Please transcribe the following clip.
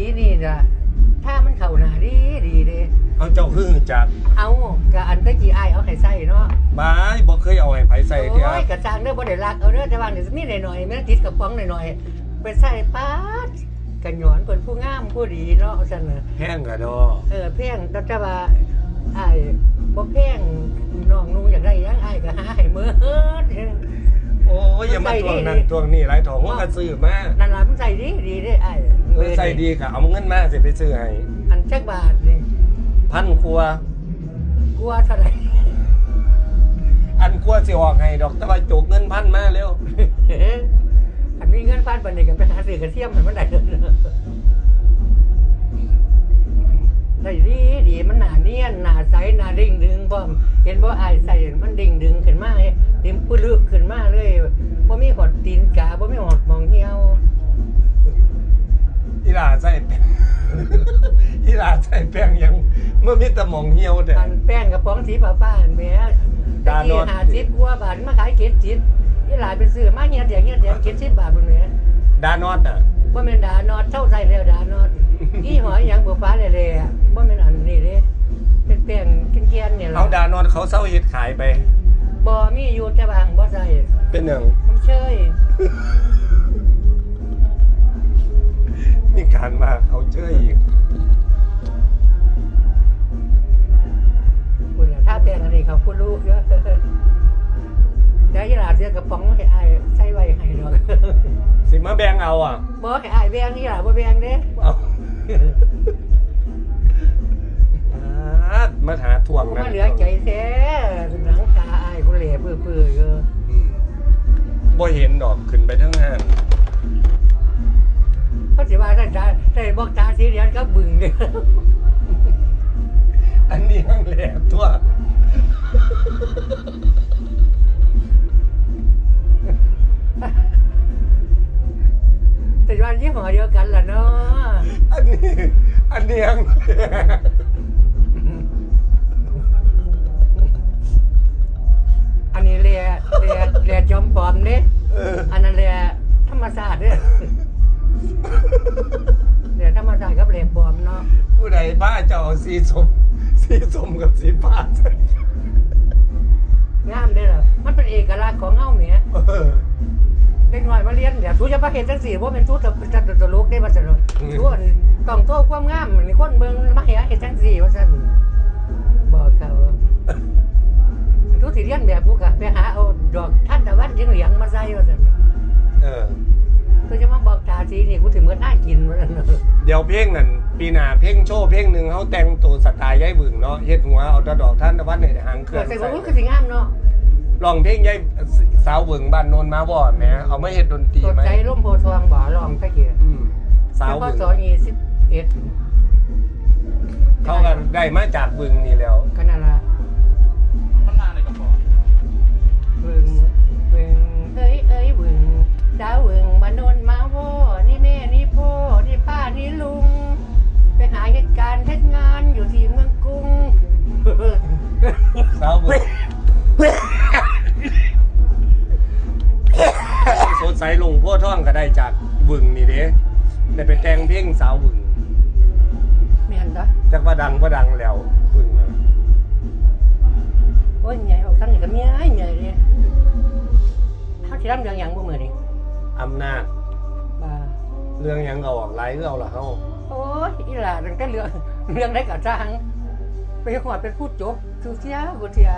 ีนี่นะถ้ามันเข่าหนาดีดีเด้เอาเจ้าหึ่งจักเอากะอันตะกี้ไอเอาไข่ใส่เนาะบายบอกเคยเอาไข่ไผใส่เที่ยโกะจางเด้อบ่เด้รักเอาเด้อแต่างเนี่มีหน่อยๆแม่ติดกับป๋องหน่อยๆไปใส่ป๊าดกะหย้อนคนผู้งามผู้ดีเนาะเอาซั่นน่ะแห้งกะดอเออแพงแต่ว่าไอ้ายบ่แพงน้องนุ่งอยากได้หยังไอ้ก็หาให้เมื่อโอ้ยอย่ามาทวงนั่นทวงนี่หลายถองว่าก็ซื้อมานั่นล่ะมังใส่ดีดีเด้ เออใส่ดีก็เอาเงินมาสิไปซื้อให้อันจักบาทนี่พันครัวกลัวเท่าไหร่อันครัวสิออกให้ดอกแต่ว่าจกเงินพันมาเร็วอันมีเงินพันบันนี้ก็ไปหาซื้อกระเทียมให้มันได้เด้อได้ดีดีมันหนาเนียนหนาใสหนาดิ่งดึงบ่เห็นบ่อายใส่มันดิ่งดึงขึ้นมาให้เต็มปลึกขึ้นมาเลยบ่มีหอดตีนกา มื่อมีแต่หมองเหี่ยวแต่ อันแป้งกระป๋องสีฟ้าฟ้าอันแหม่ดานอนหาสิบกว่าบาทมาขายเก็ดสิบนี่หลายเป็นซื้อมาเฮียเดียงเฮียเดียงเก็ดสิบบาทบนแหม่ดานอดอะบ่แม่นดานอดเท่าใส่แล้วดานอดยี่ห้อหยังบ่ฟ้าแล่ๆอะบ่แม่นอันนี้เด้เป็นแป้งเกรียนๆเนี่ยล่ะเอาดานอดเขาเศร้าเฮ็ดขายไป บ่มีอยู่แต่บางบ่ใส่เป็นหยังมันเชยมีการมาเขาเชื่ออีก อันนี้เขาพูดรู้เยอะแต่ยี่หลาเสียกระป๋องให้อายใส่ไว้ให้ดอกสิมาแบ่งเอาอะบ่ให้อายแบ่งนี่ล่ะบ่แบ่งเด้เอาอาดมาหาทวงนะมาเหลือใจแท้หนังตาอายคนเหล่เปื่อยๆเอออืมบ่เห็นดอกขึ้นไปทั้งห้างเขาสิว่าได้ตาได้บอกตาสีเหลืองก็บึงเด้ออันนี้ห้างแหลมตัว ยี่ห้อเดียวกันล่ะเนาะอันนี้อันนี้ห้างแหลมอันนี้เรียเรียเรียจอมปลอมเด้เอออันนั้นเรียธรรมศาสตร์เด้อเรียธรรมศาสตร์กับเรียปลอมเนาะผู้ใดบ้าจะเอาสีสมสีสมกับสีฟ้าใส่งามเด้อล่ะมันเป็นเอกลักษณ์ของเฮาแหมเออเด็กน้อย มาเรียนเดี๋ยวทูจะมาเห็นจังสี่ว่าเป็นทูตะตะตะลุกได้มาสนุกอืมทูอันต้องโทษความงามนี่คนเมืองมาเห็นเห็นจังสี่ว่าซั่นบอกเขาทูสิเรียนแบบกูกะไปหาเอาดอกท่านตะวันยังเหลียงมาใส่ว่าซั่นเออทูจะมาบอกตาสีนี่กูถึงเหมือนน่ากินว่าซั่นเดี๋ยวเพลงนั่นปีหน้าเพลงโชว์เพลงหนึ่งเขาแต่งตัวสไตล์ยายบึงเนาะเฮ็ดหัวเอาแตะดอกท่านตะวันในหางเคเกิรื่อดงใส่ใส่กูก็สิงามเนาะ ลองเพลงยายสาวบึงบ้านโนนมาบ่แหมเอามาเฮ็ดดนตรีสดไหมใจร่มโพธิ์ทองบ่ลองตะเกียบอืมสาวแล้วก็บึงสอนยี่สิบเอ็ดเขากันได้มาจากบึงนี่แล้ว ก็นั่นล่ะมันมาอะไรกับพ่อเบิ่งเบิ่งเอ้ยเอ้ยเบิ่งดาวเบิ่งมานนมาพ่อนี่แม่นี่พ่อนี่ป้านี่ลุง ไปหาเหตุการณ์เฮ็ดงานอยู่ที่เมืองกรุง สาวบึง สดใสลงพ่อท่องก็ได้จากบึงนี่เด้ได้ไปแต่งเพลงสาวบึงแม่นจ้ะจักว่าดังบ่ดังแล้วบึงน่ะโอ้ยใหญ่ออกทั้งนี้ก็มีไอ้ใหญ่เลยเฮาสิรำเรื่องหยังบ่มื้อนี้อำนาจบ่าเรื่องหยังก็ออกหลายเรื่องเอาล่ะเฮาโอ้ยอีหล่าตั้งแต่เรื่องเรื่องได้ก็จ้างไปหอดเป็นผู้จบสุเสียบ่เทีย